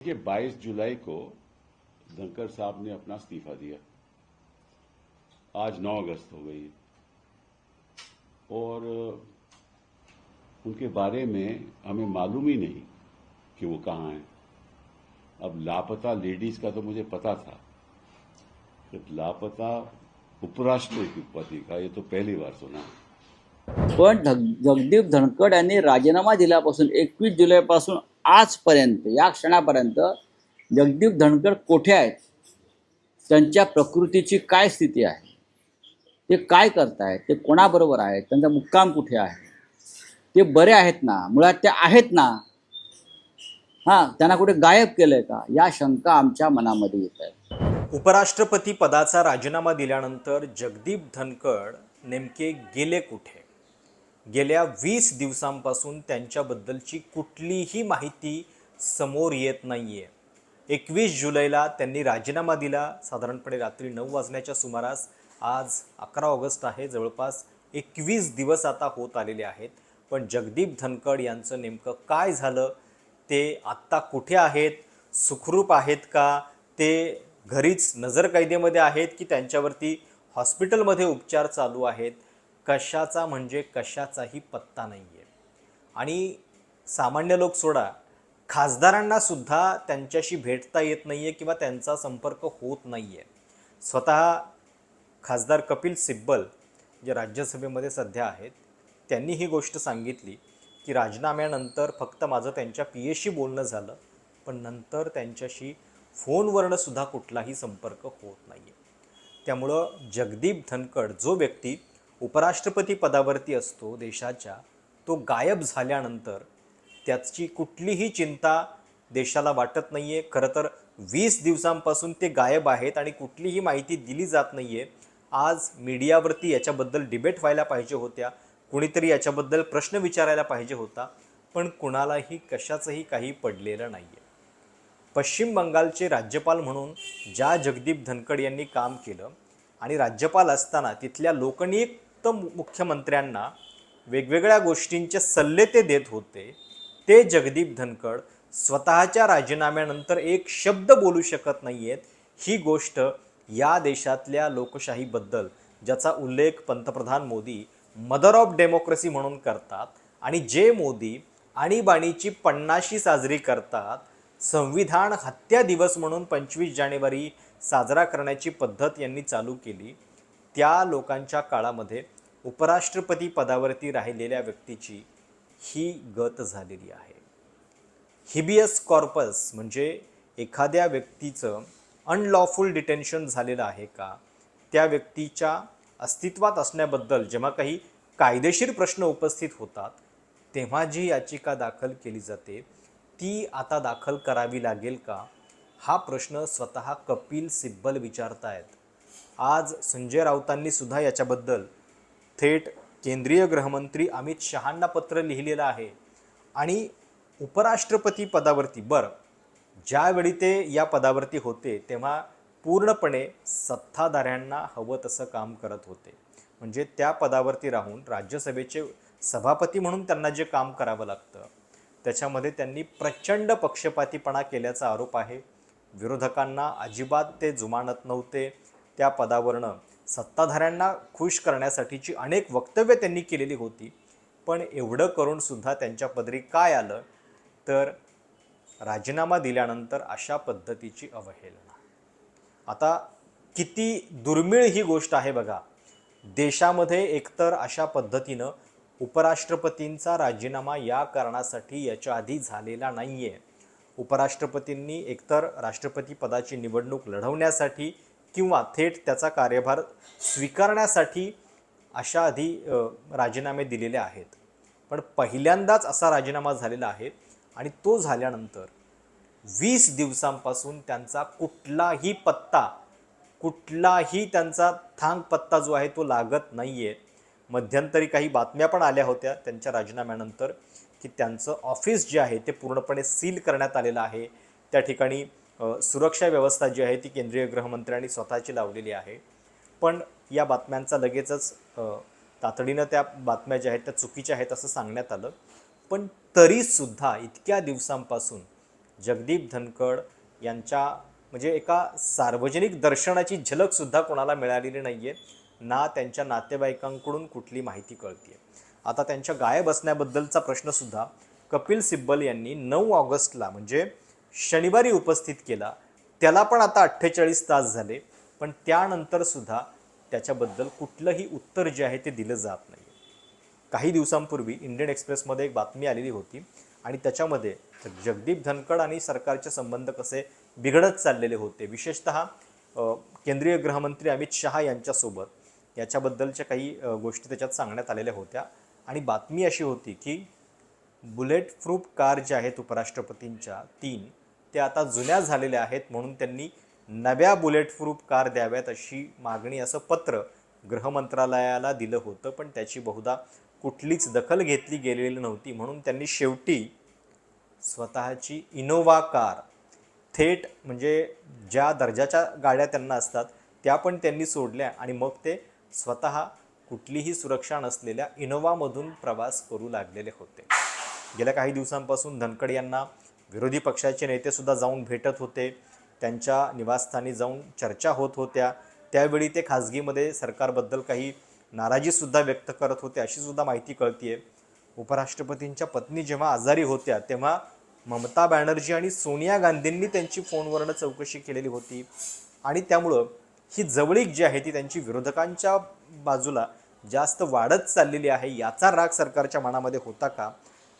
देखिए 22 जुलाई को धनकर साहब ने अपना इस्तीफा दिया आज 9 अगस्त हो गई और उनके बारे में हमें मालूम ही नहीं कि वो कहाँ हैं अब लापता लेडीज का तो मुझे पता था कि लापता उपराष्ट्रपति पति का ये तो पहली बार सुना पण ढग- जगदीप धनखड यांनी राजीनामा दिल्यापासून एकवीस जुलैपासून आजपर्यंत या क्षणापर्यंत जगदीप धनकर कोठे आहेत? त्यांच्या प्रकृतीची काय स्थिती आहे? ते काय करतायत? ते कोणाबरोबर आहेत? त्यांचा मुक्काम कुठे आहे? ते बरे आहेत ना? मुळात ते आहेत ना? हां त्यांना कुठे गायब केलंय का? या शंका आमच्या मनामध्ये येत आहेत. उपराष्ट्रपती पदाचा राजीनामा दिल्यानंतर जगदीप धनखड नेमके गेले कुठे? गेल्या वीस दिवसांपासून त्यांच्याबद्दलची कुठलीही माहिती समोर येत नाही आहे एकवीस जुलैला त्यांनी राजीनामा दिला. साधारणपणे रात्री नऊ वाजण्याच्या सुमारास आज अकरा ऑगस्ट आहे. जवळपास एकवीस दिवस आता होत आलेले आहेत. पण जगदीप धनखड यांचं नेमकं काय झालं? ते आत्ता कुठे आहेत? सुखरूप आहेत का? ते घरीच नजरकैदेमध्ये आहेत की त्यांच्यावरती हॉस्पिटलमध्ये उपचार चालू आहेत? कशाचा म्हणजे कशाचाही पत्ता नाही आहे आणि सामान्य लोक सोडा खासदारांना सुद्धा त्यांच्याशी भेटता येत नाही आहे किंवा त्यांचा संपर्क होत नाही आहे स्वतः खासदार कपिल सिब्बल जे राज्यसभेमध्ये सध्या आहेत त्यांनी ही गोष्ट सांगितली की राजीनाम्यानंतर फक्त माझं त्यांच्या पी एशी बोलणं झालं पण नंतर त्यांच्याशी फोनवरनं सुद्धा कुठलाही संपर्क होत नाही आहे त्यामुळं जगदीप धनकड जो व्यक्ती उपराष्ट्रपती पदावरती असतो देशाच्या तो गायब झाल्यानंतर त्याची कुठलीही चिंता देशाला वाटत नाही आहे खरं तर वीस दिवसांपासून ते गायब आहेत आणि कुठलीही माहिती दिली जात नाही आहे आज मीडियावरती याच्याबद्दल डिबेट व्हायला पाहिजे होत्या. कुणीतरी याच्याबद्दल प्रश्न विचारायला पाहिजे होता. पण कुणालाही कशाचंही काही पडलेलं नाही आहे पश्चिम बंगालचे राज्यपाल म्हणून ज्या जगदीप धनखड यांनी काम केलं आणि राज्यपाल असताना तिथल्या लोकनिक फक्त मुख्यमंत्र्यांना वेगवेगळ्या गोष्टींचे सल्ले ते देत होते ते जगदीप धनखड स्वतःच्या राजीनाम्यानंतर एक शब्द बोलू शकत नाही आहेत ही गोष्ट या देशातल्या लोकशाहीबद्दल ज्याचा उल्लेख पंतप्रधान मोदी मदर ऑफ डेमोक्रेसी म्हणून करतात आणि जे मोदी आणीबाणीची पन्नाशी साजरी करतात संविधान हत्या दिवस म्हणून पंचवीस जानेवारी साजरा करण्याची पद्धत यांनी चालू केली त्या लोकांच्या काळामध्ये उपराष्ट्रपती पदावरती राहिलेल्या व्यक्तीची ही गत झालेली आहे. हिबियस कॉर्पस म्हणजे एखाद्या व्यक्तीचं अनलॉफुल डिटेन्शन झालेलं आहे का? त्या व्यक्तीच्या अस्तित्वात असण्याबद्दल जेव्हा काही कायदेशीर प्रश्न उपस्थित होतात तेव्हा जी याचिका दाखल केली जाते ती आता दाखल करावी लागेल का? हा प्रश्न स्वतः कपिल सिब्बल विचारतायत. आज संजय राऊतांनी सुद्धा याच्याबद्दल थेट केंद्रीय गृहमंत्री अमित शहांना पत्र लिहिलेलं आहे. आणि उपराष्ट्रपती पदावरती बरं ज्यावेळी ते या पदावरती होते तेव्हा पूर्णपणे सत्ताधाऱ्यांना हवं तसं काम करत होते. म्हणजे त्या पदावरती राहून राज्यसभेचे सभापती म्हणून त्यांना जे काम करावं लागतं त्याच्यामध्ये त्यांनी प्रचंड पक्षपातीपणा केल्याचा आरोप आहे. विरोधकांना अजिबात ते जुमानत नव्हते. त्या पदावरनं सत्ताधाऱ्यांना खुश करण्यासाठीची अनेक वक्तव्य त्यांनी केलेली होती. पण एवढं करूनसुद्धा त्यांच्या पदरी काय आलं? तर राजीनामा दिल्यानंतर अशा पद्धतीची अवहेलना. आता किती दुर्मिळ ही गोष्ट आहे बघा. देशामध्ये एकतर अशा पद्धतीनं उपराष्ट्रपतींचा राजीनामा या कारणासाठी याच्या आधी झालेला नाही आहे उपराष्ट्रपतींनी एकतर राष्ट्रपती पदाची निवडणूक लढवण्यासाठी किंवा थेट त्याचा कार्यभार स्वीकारण्यासाठी अशा आधी राजीनामे दिलेले आहेत. पण पहिल्यांदाच असा राजीनामा झालेला आहे आणि तो झाल्यानंतर वीस दिवसांपासून त्यांचा कुठलाही पत्ता कुठलाही त्यांचा थांग पत्ता जो आहे तो लागत नाही आहे मध्यंतरी काही बातम्या पण आल्या होत्या त्यांच्या राजीनाम्यानंतर की त्यांचं ऑफिस जे आहे ते पूर्णपणे सील करण्यात आलेलं आहे. त्या ठिकाणी सुरक्षा व्यवस्था जी आहे ती केंद्रीय गृहमंत्र्यांनी स्वतःची लावलेली आहे. पण या बातम्यांचा लगेचच तातडीनं त्या बातम्या ज्या आहेत त्या चुकीच्या आहेत असं सांगण्यात आलं. पण तरीसुद्धा इतक्या दिवसांपासून जगदीप धनकड यांच्या म्हणजे एका सार्वजनिक दर्शनाची झलकसुद्धा कोणाला मिळालेली नाही आहे ना त्यांच्या नातेवाईकांकडून कुठली माहिती कळते आता त्यांच्या गायब असण्याबद्दलचा प्रश्नसुद्धा कपिल सिब्बल यांनी नऊ ऑगस्टला म्हणजे शनिवारी उपस्थित केला. त्याला पण आता अठ्ठेचाळीस तास झाले. पण त्यानंतरसुद्धा त्याच्याबद्दल कुठलंही उत्तर जे आहे ते दिलं जात नाही. काही दिवसांपूर्वी इंडियन एक्सप्रेसमध्ये एक बातमी आलेली होती. आणि त्याच्यामध्ये जगदीप धनकड आणि सरकारचे संबंध कसे बिघडत चाललेले होते. विशेषतः केंद्रीय गृहमंत्री अमित शहा यांच्यासोबत याच्याबद्दलच्या काही गोष्टी त्याच्यात सांगण्यात आलेल्या होत्या. आणि बातमी अशी होती की बुलेट प्रूफ कार ज्या आहेत उपराष्ट्रपतींच्या तीन ते आता जुन्या झालेल्या आहेत म्हणून त्यांनी नव्या बुलेट प्रूफ कार द्याव्यात अशी मागणी असं पत्र गृहमंत्रालयाला दिलं होतं. पण त्याची बहुधा कुठलीच दखल घेतली गेलेली नव्हती. म्हणून त्यांनी शेवटी स्वतःची इनोवा कार थेट म्हणजे ज्या दर्जाच्या गाड्या त्यांना असतात त्या पण त्यांनी सोडल्या आणि मग ते स्वतः कुठलीही सुरक्षा नसलेल्या इनोवामधून प्रवास करू लागलेले होते. गेल्या काही दिवसांपासून धनकड यांना विरोधी पक्षाचे नेतेसुद्धा जाऊन भेटत होते. त्यांच्या निवासस्थानी जाऊन चर्चा होत होत्या. त्यावेळी ते खाजगीमध्ये सरकारबद्दल काही नाराजीसुद्धा व्यक्त करत होते अशीसुद्धा माहिती कळतीये. उपराष्ट्रपतींच्या पत्नी जेव्हा आजारी होत्या तेव्हा ममता बॅनर्जी आणि सोनिया गांधींनी त्यांची फोनवरनं चौकशी केलेली होती. आणि त्यामुळं ही जवळीक जी आहे ती त्यांची विरोधकांच्या बाजूला जास्त वाढत चाललेली आहे. याचा राग सरकारच्या मनामध्ये होता का?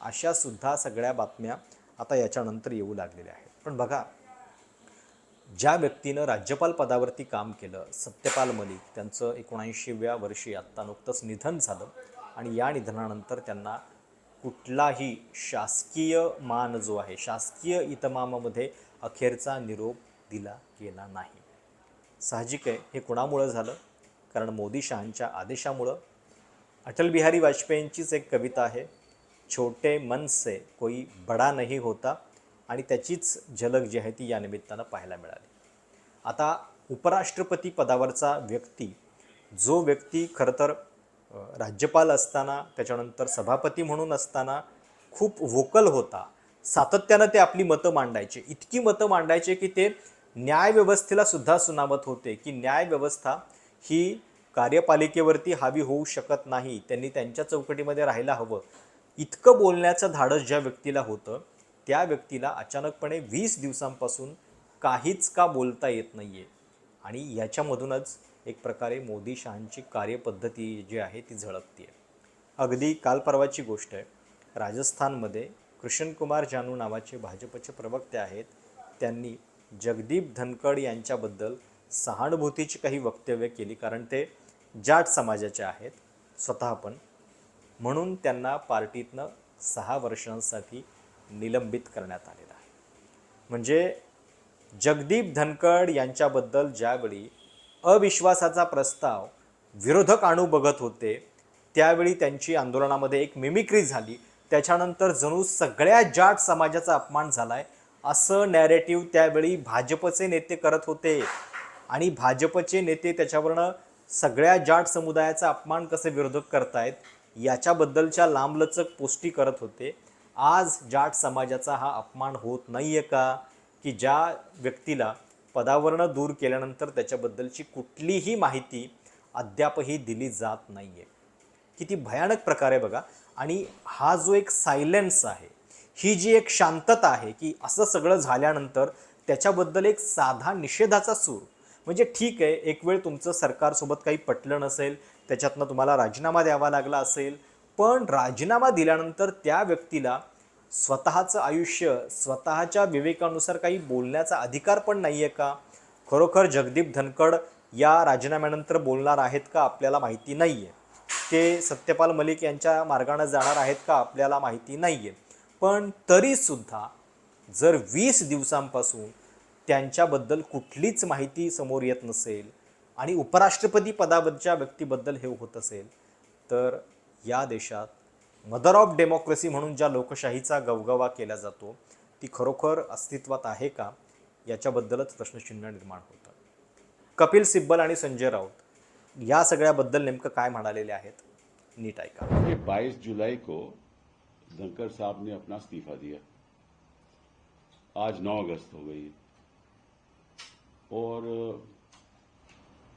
अशा सुद्धा सगळ्या बातम्या आता याच्यानंतर येऊ लागलेले आहेत. पण बघा ज्या व्यक्तीनं राज्यपाल पदावरती काम केलं सत्यपाल मलिक त्यांचं एकोणऐंशीव्या वर्षी आत्ता नुकतंच निधन झालं आणि या निधनानंतर त्यांना कुठलाही शासकीय मान जो आहे शासकीय इतमामामध्ये अखेरचा निरोप दिला गेला नाही. साहजिक आहे हे कुणामुळं झालं? कारण मोदी शहांच्या आदेशामुळं. अटल बिहारी वाजपेयींचीच एक कविता आहे छोटे मन से कोई बडा नाही होता आणि त्याचीच झलक जी आहे ती या निमित्तानं पाहायला मिळाली. आता उपराष्ट्रपती पदावरचा व्यक्ती जो व्यक्ती खरं तर राज्यपाल असताना त्याच्यानंतर सभापती म्हणून असताना खूप वोकल होता सातत्यानं ते आपली मतं मांडायचे. इतकी मतं मांडायचे की ते न्यायव्यवस्थेला सुद्धा सुनावत होते की न्यायव्यवस्था ही कार्यपालिकेवरती हावी होऊ शकत नाही. त्यांनी त्यांच्या चौकटीमध्ये राहायला हवं. इतकं बोलण्याचं धाडस ज्या व्यक्तीला होतं त्या व्यक्तीला अचानकपणे वीस दिवसांपासून काहीच का बोलता येत नाही आहे आणि याच्यामधूनच एक प्रकारे मोदी शहांची कार्यपद्धती जी आहे ती झळकते आहे अगदी काल परवाची गोष्ट आहे. राजस्थानमध्ये कृष्णकुमार जानू नावाचे भाजपचे प्रवक्ते आहेत. त्यांनी जगदीप धनकड यांच्याबद्दल सहानुभूतीची काही वक्तव्य केली कारण ते जाट समाजाचे आहेत स्वतः पण. म्हणून त्यांना पार्टीतनं सहा वर्षांसाठी निलंबित करण्यात आलेलं आहे. म्हणजे जगदीप धनकड यांच्याबद्दल ज्यावेळी अविश्वासाचा प्रस्ताव विरोधक आणू बघत होते त्यावेळी त्यांची आंदोलनामध्ये एक मिमिक्री झाली. त्याच्यानंतर जणू सगळ्या जाट समाजाचा अपमान झाला आहे असं नॅरेटिव्ह त्यावेळी भाजपचे नेते करत होते. आणि भाजपचे नेते त्याच्यावरनं सगळ्या जाट समुदायाचा अपमान कसे विरोधक करतायत याच्याबद्दलच्या लांबलचक पोस्टी करत होते. आज जाट समाजाचा हा अपमान होत नाही आहे का? की ज्या व्यक्तीला पदावरनं दूर केल्यानंतर त्याच्याबद्दलची कुठलीही माहिती अद्यापही दिली जात नाही आहे किती भयानक प्रकार आहे बघा. आणि हा जो एक सायलेन्स आहे ही जी एक शांतता आहे की असं सगळं झाल्यानंतर त्याच्याबद्दल एक साधा निषेधाचा सूर. म्हणजे ठीक आहे एक वेळ तुमचं सरकारसोबत काही पटलं नसेल त्याच्यातनं तुम्हाला राजीनामा द्यावा लागला असेल. पण राजीनामा दिल्यानंतर त्या व्यक्तीला स्वतःचं आयुष्य स्वतःच्या विवेकानुसार काही बोलण्याचा अधिकार पण नाही आहे का? खरोखर जगदीप धनकड या राजीनाम्यानंतर बोलणार आहेत का आपल्याला माहिती नाही आहे ते सत्यपाल मलिक यांच्या मार्गानं जाणार आहेत का आपल्याला माहिती नाही आहे पण तरीसुद्धा जर वीस दिवसांपासून त्यांच्याबद्दल कुठलीच माहिती समोर येत नसेल आणि उपराष्ट्रपती पदावरच्या व्यक्तीबद्दल हे होत असेल तर या देशात मदर ऑफ डेमोक्रेसी म्हणून ज्या लोकशाहीचा गवगवा केला जातो ती खरोखर अस्तित्वात आहे का? याच्याबद्दलच प्रश्नचिन्ह निर्माण होतं. कपिल सिब्बल आणि संजय राऊत या सगळ्याबद्दल नेमकं काय म्हणालेले आहेत? नीट ऐका. बाईस 22 जुलाई को धनकर साहब ने अपना इस्तीफा दिया। आज 9 अगस्त हो गई। और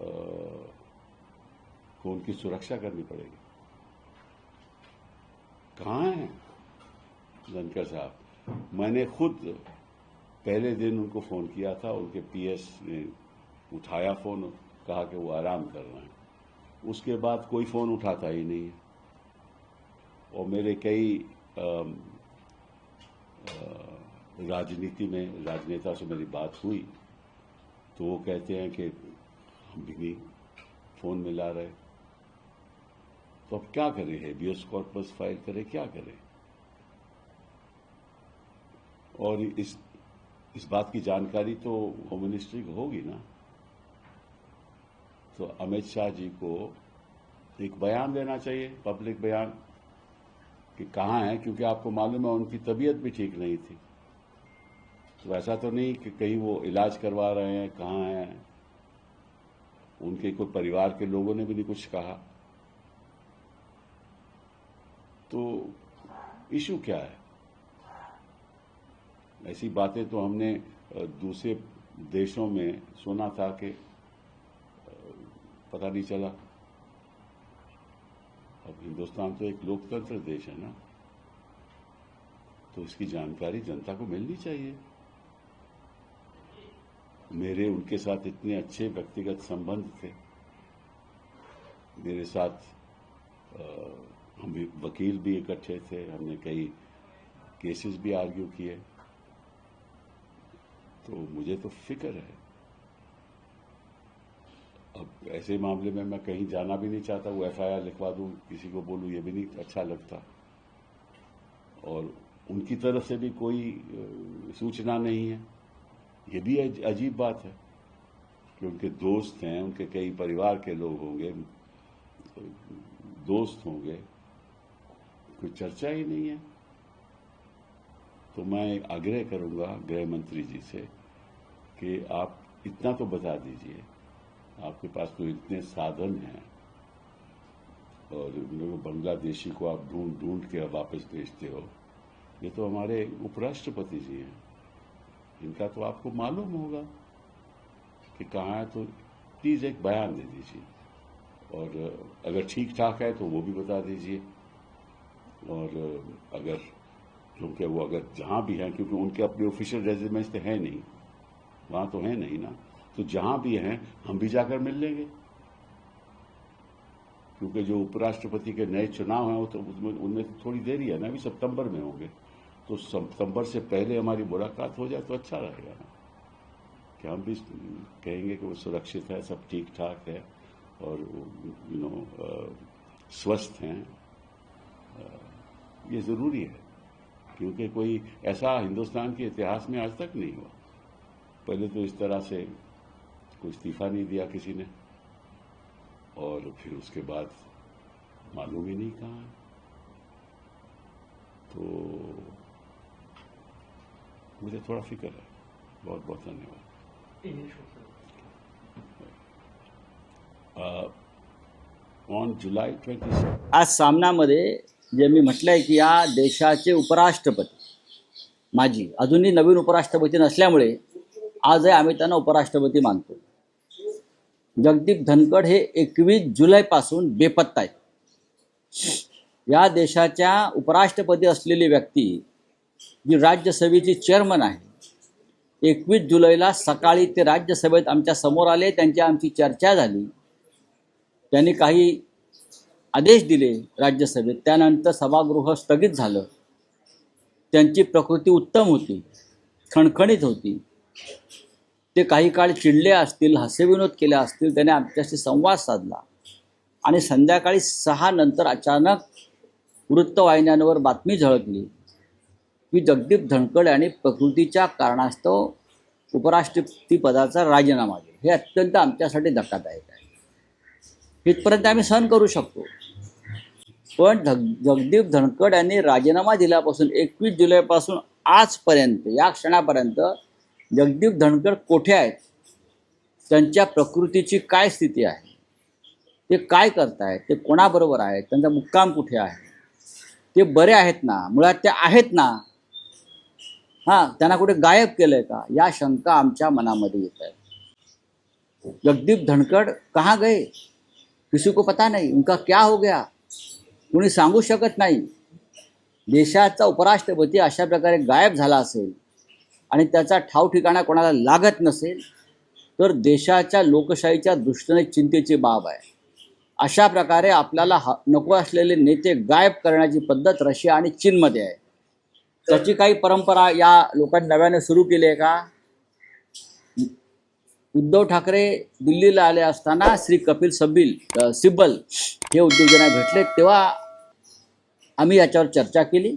उपराष्ट्रपति थे और जिस तरह से उन्होंने सरकार की रक्षा की जब से वो उपराष्ट्रपति बने अब लगता है कि विपक्ष अ, को उनकी सुरक्षा करनी पड़ेगी कहाँ हैं धनकर साहब मैंने खुद पहले दिन उनको फोन किया था उनके पीएस ने उठाया फोन कहा कि वो आराम कर रहे हैं उसके बाद कोई फोन उठाता ही नहीं है और मेरे कई अम, अ, राजनीति में राजनेता से मेरी बात हुई तो वो कहते हैं कि हम भी नहीं फोन मिला रहे तो अब क्या करें हेबियस कॉर्पस फाइल करें क्या करें और इस इस बात की जानकारी तो होम मिनिस्ट्री को होगी ना तो अमित शाह जी को एक बयान देना चाहिए पब्लिक बयान कि कहाँ है क्योंकि आपको मालूम है उनकी तबीयत भी ठीक नहीं थी तो ऐसा तो नहीं कि कहीं वो इलाज करवा रहे हैं कहाँ हैं उनके कोई परिवार के लोगों ने भी नहीं कुछ कहा तो इशू क्या है ऐसी बातें तो हमने अ, दूसरे देशों में सुना था कि अ, पता नहीं चला میرے، ان کے ساتھ اتنے اچھے ویکتیگت سمبند تھے۔ میرے ساتھ ہم وکیل بھی اکٹھے تھے۔ ہم نے کئی کیسز بھی آرگیو کیے۔ تو مجھے تو فکر ہے۔ اب ایسے معاملے میں میں کہیں جانا بھی نہیں چاہتا، وہ ایف آئی آر لکھوا دوں، کسی کو بولوں، یہ بھی نہیں اچھا لگتا۔ اور ان کی طرف سے بھی کوئی سوچنا نہیں ہے۔ नहीं अच्छा लगता और उनकी तरफ से भी कोई अ, सूचना नहीं है ये भी अज- अजीब बात है कि उनके दोस्त हैं उनके कई परिवार के लोग होंगे दोस्त होंगे कोई चर्चा ही नहीं है तो मैं आग्रह करूंगा गृह मंत्री जी से कि आप इतना तो बता दीजिए आपके पास तो इतने साधन हैं और उन लोगों बांग्लादेशी को आप ढूंढ ढूंढ के वापस भेजते हो ये तो हमारे उपराष्ट्रपति जी हैं इनका तो आपको मालूम होगा कि कहाँ है तो प्लीज एक बयान दे दीजिए और अगर ठीक ठाक है तो वो भी बता दीजिए और अगर क्योंकि वो अगर जहां भी हैं क्योंकि उनके अपने ऑफिशियल रेजिडेंस तो है नहीं वहां तो है नहीं ना तो जहां भी हैं हम भी जाकर मिल लेंगे क्योंकि जो उपराष्ट्रपति के नए चुनाव हैं वो तो उसमें उनमें तो थोड़ी देरी है ना अभी सितंबर में होंगे तो सितंबर से पहले हमारी मुलाकात हो जाए तो अच्छा रहेगा ना कि हम भी कहेंगे कि वो सुरक्षित है सब ठीक ठाक है और यू नो स्वस्थ हैं अ, ये जरूरी है क्योंकि कोई ऐसा हिंदुस्तान के इतिहास में आज तक नहीं हुआ पहले तो इस तरह से कोई इस्तीफा नहीं दिया किसी ने और फिर उसके बाद मालूम ही नहीं कहाँ है तो मुझे थोड़ा फिक्र है बहुत बहुत धन्यवाद. ऑन जुलाई ट्वेंटी आज सामनामध्ये जे मी म्हटलंय की या देशाचे उपराष्ट्रपती माजी अजूनही नवीन उपराष्ट्रपती नसल्यामुळे आजही आम्ही त्यांना उपराष्ट्रपती मानतो. जगदीप धनकड हे एकवीस जुलैपासून बेपत्ता आहेत. या देशाच्या उपराष्ट्रपती असलेली व्यक्ती जी राज्यसभेची चेअरमन आहे. एकवीस जुलैला सकाळी ते राज्यसभेत आमच्यासमोर आले त्यांची आमची चर्चा झाली. त्यांनी काही आदेश दिले राज्यसभेत. त्यानंतर सभागृह स्थगित झालं. त्यांची प्रकृती उत्तम होती खणखणीत होती. ते काही काळ चिडले असतील हास्यविनोद केले असतील त्याने आमच्याशी संवाद साधला. आणि संध्याकाळी सहा नंतर अचानक वृत्तवाहिन्यांवर बातमी झळकली. की जगदीप धनकड यांनी प्रकृतीच्या कारणास्तव उपराष्ट्रपतीपदाचा राजीनामा दिला. हे अत्यंत आमच्यासाठी धक्कादायक आहे. इथपर्यंत आम्ही सहन करू शकतो. पण धग जगदीप धनकड यांनी राजीनामा दिल्यापासून एकवीस जुलैपासून आजपर्यंत या क्षणापर्यंत जगदीप धनकड कोठे आहेत? त्यांच्या प्रकृतीची काय स्थिती आहे? ते काय करतायत ते कोणाबरोबर आहेत त्यांचा मुक्काम कुठे आहे? ते बरे आहेत ना? मुळात ते आहेत ना? हां त्यांना कुठे गायब केलंय का? या शंका आमच्या मनामध्ये येत आहे जगदीप धनकड कहाँ गए? किसी को पता नाही उनका क्या हो गया? कुणी सांगू शकत नाही. देशाचा उपराष्ट्रपती अशा प्रकारे गायब झाला असेल आणि त्याचा ठाव ठिकाणा कोणाला लागत नसेल तर देशाच्या लोकशाहीच्या दृष्टीने चिंतेची बाब आहे. अशा प्रकारे आपल्याला ह नको असलेले नेते गायब करण्याची पद्धत रशिया आणि चीनमध्ये आहे. त्याची काही परंपरा या लोकांनी नव्याने सुरू केली आहे का? उद्धव ठाकरे दिल्लीला आले असताना श्री कपिल सबिल सिब्बल हे उद्योजना भेटले. तेव्हा आम्ही याच्यावर चर्चा केली.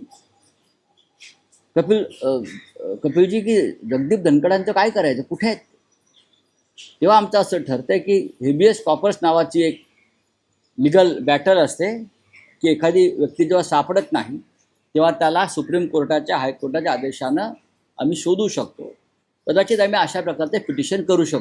कपिल कपिलजी की जगदीप धनकडांचं काय करायचं? कुठे आहेत? तेव्हा आमचं असं ठरतंय की हेबियस कॉपर्स नावाची एक लिगल बॅटल असते की एखादी व्यक्ती जेव्हा सापडत नाही तेव्हा त्याला सुप्रीम कोर्टाच्या हायकोर्टाच्या आदेशानं आम्ही शोधू शकतो. कदाचित आम्ही अशा प्रकारचे पिटिशन करू शकतो.